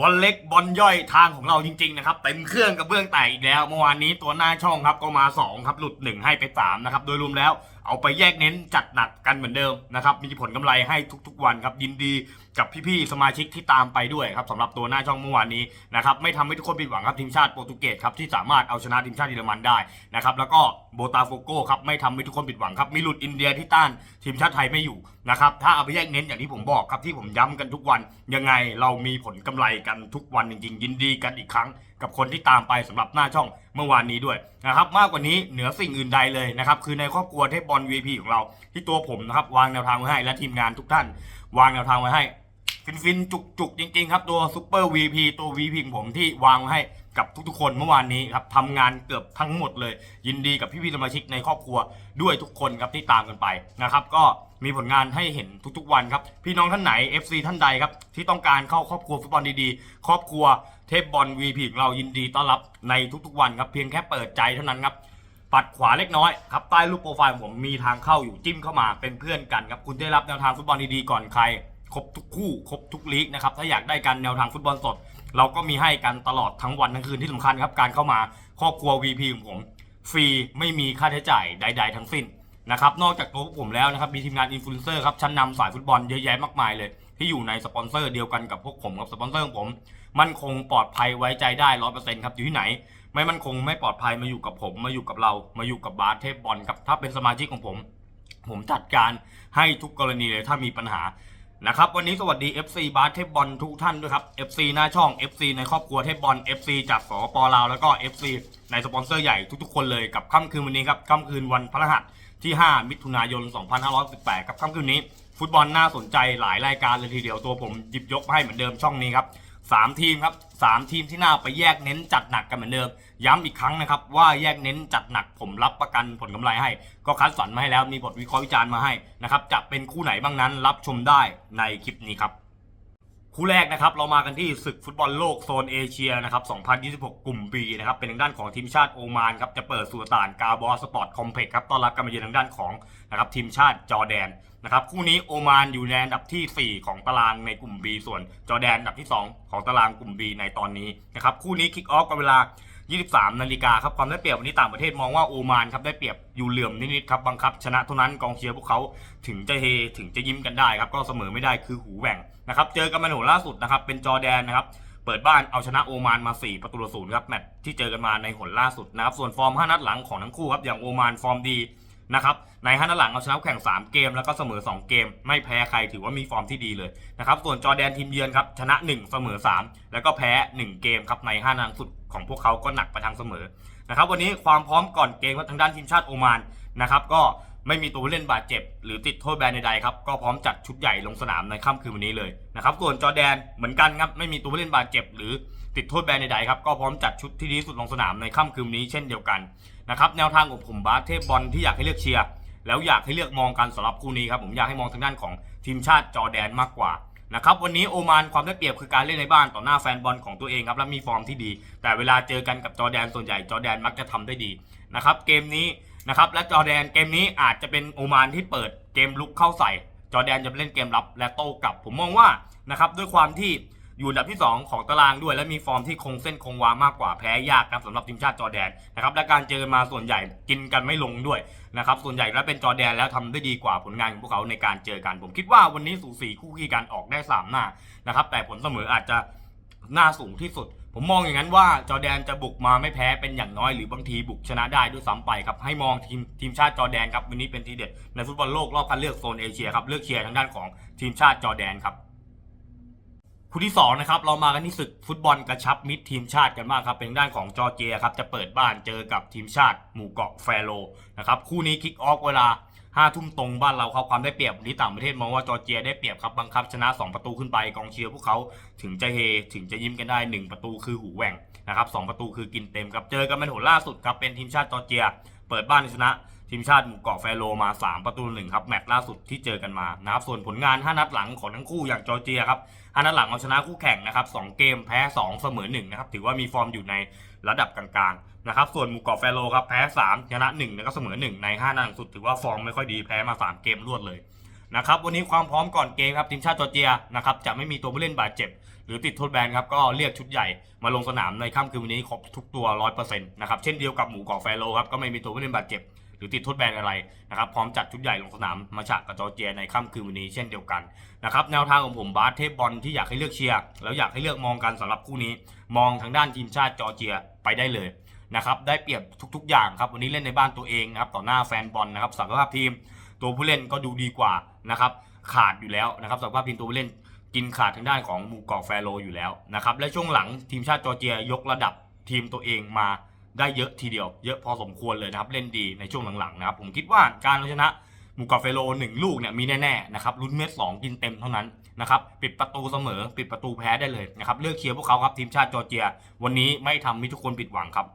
บอลเล็กบอลย่อยทางของเราจริงๆนะครับเต็มเครื่องกับเบื้องแตกอีกแล้ว เมื่อวานนี้ตัวหน้าช่องครับก็มา 2 ครับ หลุด 1 ให้ไป3นะครับโดยรวมแล้วเอาไปแยกเน้นจัดหนักกันเหมือนเดิมนะครับ มีผลกำไรให้ทุกๆวันครับ ยินดีกับพี่ๆสมาชิกที่ตามไปด้วยครับสำหรับตัวหน้าช่องเมื่อวานนี้นะครับ ไม่ทำให้ทุกคนผิดหวังครับทีมชาติโปรตุเกสครับที่สามารถเอาชนะทีมชาติเยอรมันได้นะครับ แล้วก็โบตาโฟโก้ครับไม่ทำให้ทุกคนผิดหวังครับ มีหลุดอินเดียที่ต้านทีมชาติไทยไม่อยู่นะครับ ถ้าเอาไปแยกเน้นอย่างที่ผมบอกครับที่ผมย้ำกันทุกวัน ยังไงเรามีผลกำไรกันทุกวันจริงๆ ยินดีกันอีกครั้ง กับคนที่ตามไปสำหรับหน้าช่องเมื่อวานนี้ด้วยนะครับมากกว่านี้เหนือสิ่งอื่นใดเลยนะครับคือในครอบครัวเทพบอล V.P. ของเราที่ตัวผมนะครับวางแนวทางไว้ให้และทีมงานทุกท่าน วางแนวทางไว้ให้ฟินฟินจุกจุกๆจริงๆครับตัวซูเปอร์ VP ตัว VP ของผมที่วางไว้ให้กับทุกๆคนเมื่อวานนี้ครับทำงานเกือบทั้งหมดเลย ยินดีกับพี่ๆสมาชิกในครอบครัวด้วยทุกคนครับที่ตามกันไปนะครับก็มีผลงานให้เห็นทุกๆวันครับพี่น้องท่านไหน FC ท่านใดครับที่ต้องการเข้าครอบครัวฟุตบอลดีๆ ครอบครัว เทพบอล VP ของเรายินดีต้อนรับในทุกๆวันครับเพียงแค่เปิดใจเท่านั้นครับปัดขวาเล็กน้อยครับใต้รูปโปรไฟล์ผมมีทางเข้าอยู่จิ้มเข้ามาเป็นเพื่อนกันครับคุณได้รับแนวทางฟุตบอลดีๆก่อนใครครบทุกคู่ครบทุกลีกนะครับถ้าอยากได้กันแนวทางฟุตบอลสด เราก็มีให้กันตลอดทั้งวันทั้งคืนที่สำคัญครับการเข้ามาครอบครัว VP ของผม ฟรีไม่มีค่าใช้จ่ายใด ๆ ทั้งสิ้นนะครับนอกจากตัวพวกผมแล้วนะครับมีทีมงานอินฟลูเอนเซอร์ครับชั้นนำสายฟุตบอลเยอะแยะมากมายเลย ที่อยู่ในสปอนเซอร์เดียวกันกับพวกผมกับสปอนเซอร์ของผม มั่นคงปลอดภัยไว้ใจได้ร้อยเปอร์เซ็นต์ครับอยู่ที่ไหน ไม่มั่นคงไม่ปลอดภัยมาอยู่กับผมมาอยู่กับเรามาอยู่กับบาสเทพบอลครับถ้าเป็นสมาชิกของผม ผมจัดการให้ทุกกรณีเลยถ้ามีปัญหานะครับวันนี้สวัสดี FC บาสเทพบอลทุกท่านด้วยครับ FC หน้าช่อง FC ในครอบครัวเทพบอล FC จากสปลาวแล้วก็ FC ในสปอนเซอร์ใหญ่ทุกๆคนเลยกับค่ำคืนวันนี้ครับค่ำคืนวันพฤหัสที่ 5 มิถุนายน 2518 ครับค่ำคืนนี้ ฟุตบอลน่าสนใจหลายรายการเลยทีเดียวตัวผมหยิบยกมาให้เหมือนเดิมช่องนี้ครับ สามทีมครับสามทีมที่น่าไปแยกเน้นจัดหนักกันเหมือนเดิม ย้ำอีกครั้งนะครับว่าแยกเน้นจัดหนักผมรับประกันผลกำไรให้ ก็คัดสรรมาให้แล้วมีบทวิเคราะห์วิจารณ์มาให้นะครับจะเป็นคู่ไหนบ้างนั้นรับชมได้ในคลิปนี้ครับ คู่แรกนะครับเรามากันที่ศึกฟุตบอลโลกโซนเอเชียนะครับ 2026 กลุ่ม B นะครับ เป็นทางด้านของทีมชาติโอมานครับ จะเปิดสุลต่านกาบอสปอร์ตคอมเพล็กซ์ครับ ต้อนรับการมาเยือนทางด้านของนะครับทีมชาติจอแดนนะครับ คู่นี้โอมานอยู่ในอันดับที่ 4 ของตารางในกลุ่ม B ส่วนจอแดนอันดับที่ 2 ของตารางกลุ่ม B ในตอนนี้นะครับ คู่นี้คิกออฟกันเวลา 23นาฬิกาครับความได้เปรียบวันนี้ต่างประเทศมองว่าโอมานครับได้เปรียบอยู่เหลื่อมนิดๆครับบังคับ ชนะเท่านั้นกองเชียร์พวกเขาถึงจะเฮถึงจะยิ้มกันได้ครับก็เสมอไม่ได้คือหูแหว่งนะครับเจอกันมาหนล่าสุดนะครับเป็นจอแดนนะครับเปิดบ้านเอาชนะโอมานมา 4 ประตูต่อศูนย์ครับแมตช์ที่เจอกันมาในหนล่าสุดนะครับส่วนฟอร์ม 5 นัดหลังของทั้งคู่ครับอย่างโอมานฟอร์มดี นะครับใน5นัดหลังเอาชนะแข่ง 3 เกมแล้วก็เสมอ 2 เกม ไม่แพ้ใครถือว่ามีฟอร์มที่ดีเลยนะครับส่วนจอแดนทีมเยือนครับชนะ 1 เสมอ 3 แล้วก็แพ้ 1 เกมครับใน5นัดหลังสุดของพวกเขาก็หนักไปทางเสมอนะครับวันนี้ความพร้อมก่อนเกมก็ทางด้านทีมชาติโอมานนะครับก็ไม่มีตัวผู้เล่นบาดเจ็บ หรือติดโทษแบนใดๆครับก็พร้อมจัดชุดใหญ่ลงสนามในค่ำคืนวันนี้เลยนะครับส่วนจอแดนเหมือนกันครับไม่มีตัวผู้เล่นบาดเจ็บ หรือติดโทษแบนใดๆครับก็พร้อมจัดชุดที่ดีสุดลงสนามในค่ำคืนนี้เช่นเดียวกัน นะครับแนวทางของผมบาสเทพบอลที่อยากให้เลือกเชียร์แล้วอยากให้เลือกมองกันสำหรับคู่นี้ครับผมอยากให้มองทางด้านของทีมชาติจอแดนมากกว่านะครับวันนี้โอมานความได้เปรียบคือการเล่นในบ้านต่อหน้าแฟนบอลของตัวเองครับและมีฟอร์มที่ดี แต่เวลาเจอกันกับจอแดนส่วนใหญ่จอแดนมักจะทำได้ดีนะครับเกมนี้นะครับและจอแดนเกมนี้อาจจะเป็นโอมานที่เปิดเกมลุกเข้าใส่ จอแดนจะเล่นเกมรับและโต้กลับ ผมมองว่านะครับด้วยความที่ อยู่อันดับที่ 2 ของตารางด้วย และมีฟอร์มที่คงเส้นคงวามากกว่าแพ้ยากครับสำหรับทีมชาติจอแดนนะครับและการเจอมาส่วนใหญ่กินกันไม่ลงด้วยนะครับส่วนใหญ่แล้วเป็นจอแดนแล้วทำได้ดีกว่าผลงานของพวกเขาในการเจอกันผมคิดว่าวันนี้สูสีคู่ขี้กันออกได้สามหน้านะครับแต่ผลเสมออาจจะหน้าสูงที่สุด ผมมองอย่างนั้นว่าจอแดนจะบุกมาไม่แพ้เป็นอย่างน้อยหรือบางทีบุกชนะได้ด้วยซ้ำไปครับให้มองทีมทีมชาติจอแดนครับวันนี้เป็นทีเด็ดในฟุตบอลโลกรอบคัดเลือกโซนเอเชียครับเลือกเชียร์ทางด้านของทีมชาติจอแดนครับ คู่ที่2นะครับเรามากันที่ศึกฟุตบอลกระชับมิตรทีมชาติกันบ้างครับเป็นด้านของจอร์เจียครับจะเปิดบ้านเจอกับทีมชาติหมู่เกาะแฟโรนะครับคู่นี้คิกออฟเวลาห้าทุ่มตรงบ้านเราเขาความได้เปรียบวันนี้ต่างประเทศมองว่าจอร์เจียได้เปรียบครับบังคับชนะ 2 ประตูขึ้นไปกองเชียร์พวกเขาถึงจะเฮถึงจะยิ้มกันได้ 1 ประตูคือหูแหว่งนะครับสประตูคือกินเต็มครับเจอกันเป็นหนล่าสุดครับเป็นทีมชาติจอร์เจีย เปิดบ้านชนะ ทีมชาติหมู่เกาะแฟโรมา 3 ประตูหนึ่งครับแมตช์ล่าสุดที่เจอกันมานะครับส่วนผลงาน 5 นัดหลังของทั้งคู่อย่างจอร์เจียครับ5นัดหลังเอาชนะคู่แข่งนะครับ2เกมแพ้ 2 เสมอ1นะครับถือว่ามีฟอร์มอยู่ในระดับกลางๆนะครับส่วนหมู่เกาะแฟโรครับแพ้ 3 ชนะ1แล้วก็เสมอ 1 ใน 5 นัดหลังสุดถือว่าฟอร์มไม่ค่อยดีแพ้มา 3 เกมรวดเลยนะครับวันนี้ความพร้อมก่อนเกมครับทีมชาติจอร์เจียนะครับจะไม่มีตัวผู้เล่นบาดเจ็บ หรือติดโทษแบนครับก็เรียกชุดใหญ่มาลงสนามในค่ำคืนวันนี้ครบทุกตัว 100%นะครับเช่นเดียวกับหมูกรอบแฟโลครับก็ไม่มีตัวผู้เล่นบาดเจ็บ หรือติดโทษแบนอะไรนะครับพร้อมจัดชุดใหญ่ลงสนามมาฉะกับจอร์เจียในค่ำคืนวันนี้เช่นเดียวกันนะครับแนวทางของผมบาสเทพบอลที่อยากให้เลือกเชียร์แล้วอยากให้เลือกมองกันสำหรับคู่นี้ มองทางด้านทีมชาติจอร์เจียไปได้เลยนะครับได้เปรียบทุก ๆ อย่างครับวันนี้เล่นในบ้านตัวเองนะครับต่อหน้าแฟนบอลนะครับศักยภาพทีม ตัวผู้เล่นก็ดูดีกว่านะครับขาดอยู่แล้วนะครับศักยภาพทีมตัวผู้เล่นกินขาดทางด้านของหมู่เกาะแฟโรอยู่แล้วนะครับและช่วงหลังทีมชาติจอร์เจียยกระดับทีมตัวเองมา ได้เยอะทีเดียว เยอะพอสมควรเลยนะครับเล่นดีในช่วงหลังๆนะครับผมคิดว่าการเอาชนะหมูกาเฟโรหนึ่งลูกเนี่ยมีแน่ๆนะครับลุ้นเม็ดสองกินเต็มเท่านั้นนะครับปิดประตูเสมอ ปิดประตูแพ้ได้เลยนะครับเลือกเชียร์พวกเขาครับทีมชาติจอร์เจีย วันนี้ไม่ทำให้ทุกคนผิดหวังครับ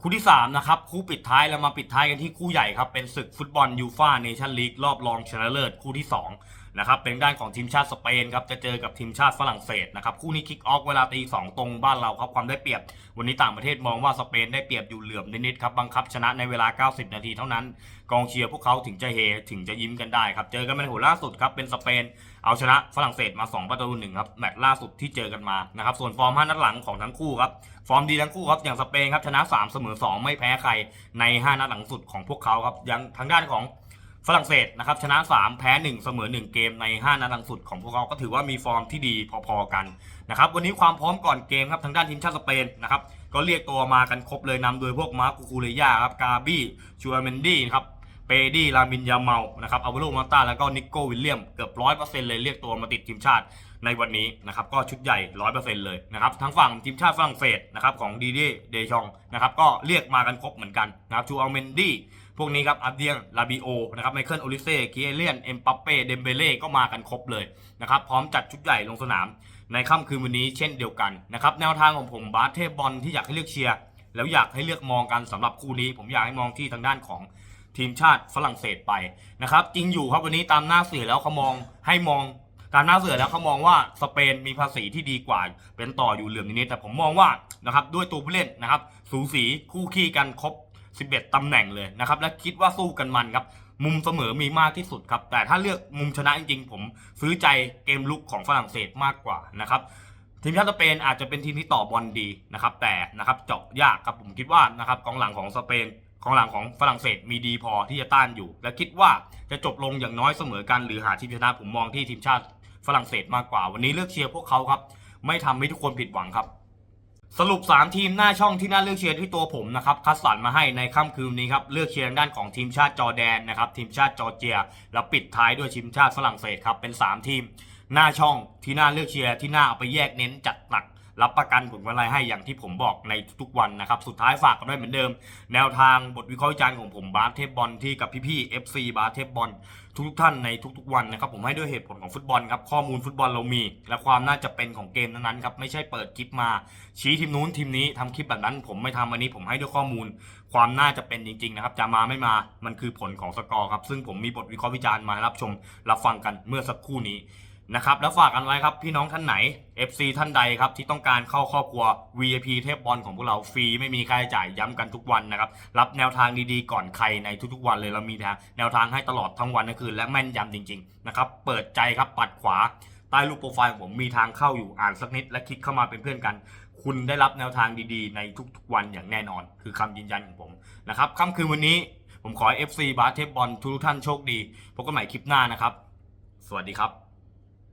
คู่ที่3นะครับคู่ปิดท้ายเรามาปิดท้ายกันที่คู่ใหญ่ครับเป็นศึกฟุตบอลยูฟาเนชั่นลีกรอบรองชนะเลิศคู่ที่ 2 นะครับเป็นด้านของทีมชาติสเปนครับจะเจอกับทีมชาติฝรั่งเศสนะครับคู่นี้คิกออฟเวลาตีสองตรงบ้านเราครับความได้เปรียบ วันนี้ต่างประเทศมองว่าสเปนได้เปรียบอยู่เหลื่อมนิดๆครับบังคับชนะในเวลา 90 นาทีเท่านั้น กองเชียร์พวกเขาถึงจะเฮถึงจะยิ้มกันได้ครับเจอกันเป็นหัวล่าสุดครับเป็นสเปน เอาชนะฝรั่งเศสมา 2 ประตูหนึ่งครับแมตช์ล่าสุดที่เจอกันมานะครับส่วนฟอร์ม5นัดหลังของทั้งคู่ครับฟอร์มดีทั้งคู่ครับอย่างสเปนครับชนะ 3 เสมอ 2 ไม่แพ้ใครใน 5 นัดหลังสุดของพวกเขาครับยังทางด้านของ ฝรั่งเศสนะครับชนะ 3 แพ้ 1 เสมอ 1 เกมใน 5 นัดหลังสุดของพวกเขาก็ถือว่ามีฟอร์มที่ดีพอๆกันนะครับวันนี้ความพร้อมก่อนเกมครับทางด้านทีมชาติสเปนนะครับก็เรียกตัวมากันครบเลยนำโดยพวกมาร์คูคูเรย่าครับกาบี้ชูอาเมนดี้นะครับเปดี้ลามินยาเมานะครับอัลวโรมาตาแล้วก็นิโก้วิลเลียมเกือบร้อยเปอร์เซ็นต์เลยเรียกตัวมาติดทีมชาติในวันนี้นะครับก็ชุดใหญ่ร้อยเปอร์เซ็นต์เลยนะครับทั้งฝั่งทีมชาติฝรั่งเศสนะครับของดีเดเดชองนะครับก็เรียกมากันครบเหมือนกันนะครับชูอเมนดี้ พวกนี้ครับอับเดียงลาบิโอนะครับไมเคิลโอลิเซ่คิเอเลียนเอ็มปัปเป้เดมเบเล่ก็มากันครบเลยนะครับพร้อมจัดชุดใหญ่ลงสนาม ในค่ำคืนวันนี้เช่นเดียวกันนะครับแนวทางของผมบาสเทบอลที่อยากให้เลือกเชียร์แล้วอยากให้เลือกมองกันสำหรับคู่นี้ ผมอยากให้มองที่ทางด้านของทีมชาติฝรั่งเศสไปนะครับจริงอยู่ครับวันนี้ตามหน้าเสือแล้วเขามองให้มองตามหน้าเสือแล้วเขามองว่าสเปนมีภาษีที่ดีกว่า เป็นต่ออยู่เหลื่อมนิดๆแต่ผมมองว่านะครับด้วยตัวผู้เล่นนะครับสูสีคู่ขี้กันครบ 11 ตำแหน่งเลยนะครับ และคิดว่าสู้กันมันครับ มุมเสมอมีมากที่สุดครับ แต่ถ้าเลือกมุมชนะจริงๆ ผมซื้อใจเกมลุกของฝรั่งเศสมากกว่านะครับทีมชาติสเปนอาจจะเป็นทีมที่ต่อบอลดีนะครับ แต่นะครับเจาะยากครับผมคิดว่านะครับกองหลังของสเปนกองหลังของฝรั่งเศสมีดีพอที่จะต้านอยู่ และคิดว่าจะจบลงอย่างน้อยเสมอกันหรือหาทีมชนะผมมองที่ทีมชาติฝรั่งเศสมากกว่า วันนี้เลือกเชียร์พวกเขาครับ ไม่ทำให้ทุกคนผิดหวังครับ สรุป 3 ทีมหน้าช่องที่น่าเลือกเชียร์ที่ตัวผมนะครับคัดสรรมาให้ในค่ำคืนนี้ครับเลือกเชียร์ด้านของทีมชาติจอแดนนะครับทีมชาติจอร์เจีย แล้วปิดท้ายด้วยทีมชาติฝรั่งเศสครับเป็น 3 ทีม หน้าช่องที่น่าเลือกเชียร์ที่น่าเอาไปแยกเน้นจัดหนัก รับประกันผลกำไรให้อย่างที่ผมบอกในทุกๆวันนะครับ สุดท้ายฝากกันด้วยเหมือนเดิม แนวทางบทวิเคราะห์วิจารณ์ของผมบาสเทพบอลที่กับพี่ๆ FC บาสเทพบอลทุกๆท่านในทุกๆวันนะครับผมให้ด้วยเหตุผลของฟุตบอลครับข้อมูลฟุตบอลเรามี และความน่าจะเป็นของเกมนั้นๆครับไม่ใช่เปิดคลิปมา ชี้ทีมนู้นทีมนี้ทำคลิปแบบนั้น ผมไม่ทำอันนี้ผมให้ด้วยข้อมูล ความน่าจะเป็นจริงๆนะครับจะมาไม่มามันคือผลของสกอร์ครับซึ่งผมมีบทวิเคราะห์วิจารณ์มารับชมรับฟังกันเมื่อสักครู่นี้ นะครับแล้วฝากกันไว้ครับพี่น้องท่านไหน FC ท่านใดครับที่ต้องการเข้าครอบครัว VIP เทพบอลของพวกเราฟรีไม่มีค่าใช้จ่ายย้ำกันทุกวันนะครับรับแนวทางดีๆก่อนใครในทุกๆวันเลยเรามีแนวทางให้ตลอดทั้งวันทั้งคืนและแม่นยำจริงๆนะครับเปิดใจครับปัดขวาใต้รูปโปรไฟล์ของผมมีทางเข้าอยู่อ่านสักนิด และคลิกเข้ามาเป็นเพื่อนกัน คุณได้รับแนวทางดีๆ ในทุกๆวันอย่างแน่นอน คือคำยืนยันของผมนะครับค่ำคืนวันนี้ผมขอให้ FC บาสเทพบอลทุกท่านโชคดีพบกันใหม่คลิปหน้านะครับ สวัสดีครับ